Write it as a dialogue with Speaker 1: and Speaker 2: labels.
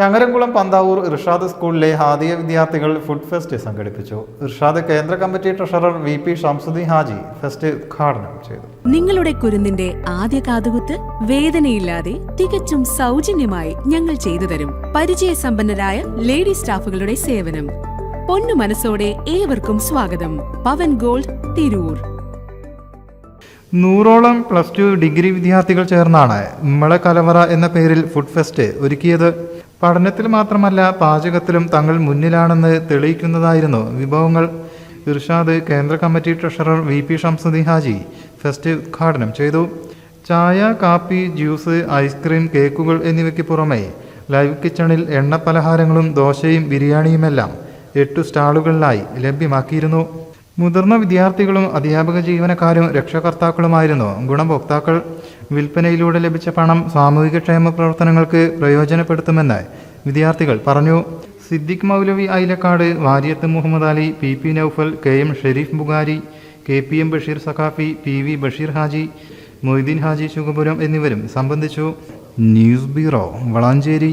Speaker 1: ചങ്ങരംകുളം പന്താവൂർ ഇർഷാദ് സ്കൂളിലെ ഹാദിയ വിദ്യാർത്ഥികൾ food fest സംഘടിപ്പിച്ചു. ഇർഷാദ് കേന്ദ്ര committee treasurer V P Shamsuddin Haji fest ഉദ്ഘാടനം ചെയ്തു.
Speaker 2: നിങ്ങളുടെ കുരുന്നിന്റെ ആദ്യ കാതുകുത്ത് വേദനയില്ലാതെ തികച്ചും സൗജന്യമായി ഞങ്ങൾ ചെയ്തു തരും. പരിചയസമ്പന്നരായ ലേഡി സ്റ്റാഫുകളുടെ സേവനം. പൊന്നു മനസ്സോടെ ഏവർക്കും സ്വാഗതം. പവൻ ഗോൾഡ് തിരൂർ.
Speaker 1: നൂറോളം പ്ലസ് ടു ഡിഗ്രി വിദ്യാർത്ഥികൾ ചേർന്നാണ് ഉമ്മള കലവറ എന്ന പേരിൽ ഫുഡ് ഫെസ്റ്റ് ഒരുക്കിയത്. പഠനത്തിൽ മാത്രമല്ല പാചകത്തിലും തങ്ങൾ മുന്നിലാണെന്ന് തെളിയിക്കുന്നതായിരുന്നു വിഭവങ്ങൾ. ഇർഷാദ് കേന്ദ്ര committee treasurer V P Shamsuddin Haji fest ഉദ്ഘാടനം ചെയ്തു. ചായ കാപ്പി ജ്യൂസ് ഐസ്ക്രീം കേക്കുകൾ എന്നിവയ്ക്ക് പുറമെ ലൈവ് കിച്ചണിൽ എണ്ണ പലഹാരങ്ങളും ദോശയും ബിരിയാണിയുമെല്ലാം എട്ടു സ്റ്റാളുകളിലായി ലഭ്യമാക്കിയിരുന്നു. മുതിർന്ന വിദ്യാർത്ഥികളും അധ്യാപക ജീവനക്കാരും രക്ഷകർത്താക്കളുമായിരുന്നു ഗുണഭോക്താക്കൾ. വിൽപ്പനയിലൂടെ ലഭിച്ച പണം സാമൂഹിക ക്ഷേമ പ്രവർത്തനങ്ങൾക്ക് പ്രയോജനപ്പെടുത്തുമെന്ന് വിദ്യാർത്ഥികൾ പറഞ്ഞു. Siddiq Maulavi Ailakkad Variyath Muhammad Ali P P Naufal K M Sharif Bukhari K P M Basheer Saqafi P V Basheer Haji Moideen Haji Shugapuram എന്നിവരും സംബന്ധിച്ചു. News bureau Valanchery.